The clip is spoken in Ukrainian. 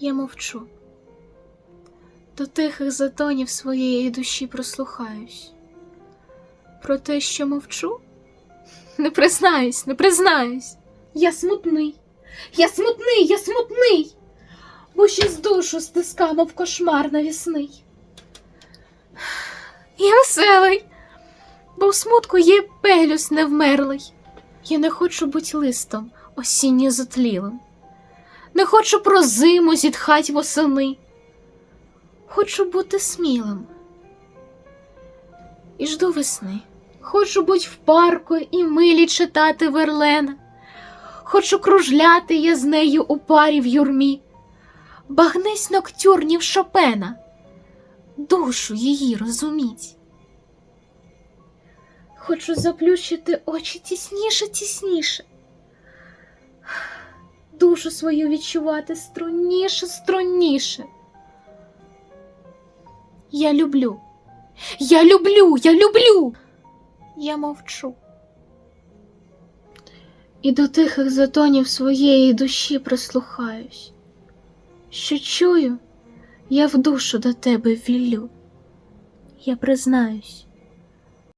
Я мовчу. До тихих затонів своєї душі прослухаюсь. Про те, що мовчу, не признаюсь, не признаюсь. Я смутний, я смутний, я смутний, бо ще з душу стискав, мов кошмар навісний. Я веселий, бо в смутку є пелюс невмерлий. Я не хочу бути листом осінньо затлілим. Не хочу про зиму зітхать восени. Хочу бути смілим. І жду весни. Хочу бути в парку і милі читати Верлена. Хочу кружляти я з нею у парі в юрмі. Багнись ноктюрнів Шопена, душу її розуміть. Хочу заплющити очі тісніше, тісніше. Душу свою відчувати струнніше, струнніше. Я люблю. Я люблю, я люблю. Я мовчу. І до тихих затонів своєї душі прислухаюсь. Що чую, я в душу до тебе віллю. Я признаюсь,